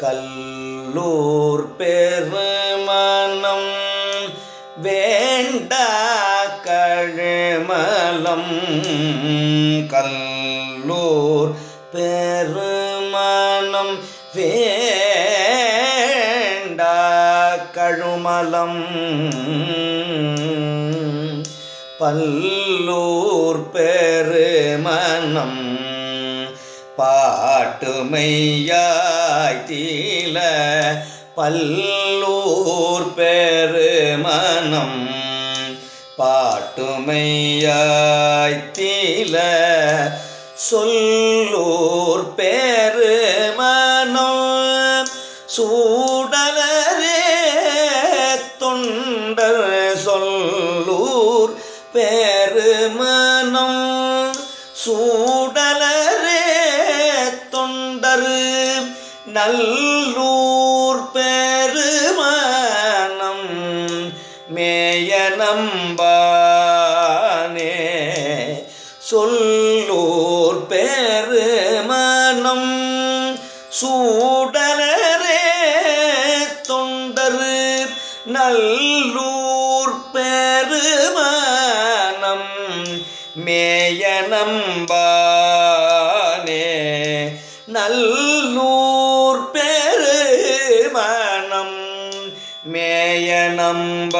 கல்லூர் பெருமனம் வேண்ட கழுமலம் கல்லூர் பெருமனம் வேண்ட கழுமலம் பல்லூர் பெருமனம் பாட்டுமையாய் தீல பல்லூர் பெருமனம் பாட்டுமையாய் தீல சொல்லூர் பெருமணம். சூடலரே தொண்டர் சொல்லூர் பெருமணம். சூடலரே நல்லூர் பெருமணம் மேய நம்பானே. சொல்லூர் பெருமணம் சூடலரே தொண்டர். நல்லூர் பெருமணம் மேய நம்பானே. நல்லூர் மேய நம்பானே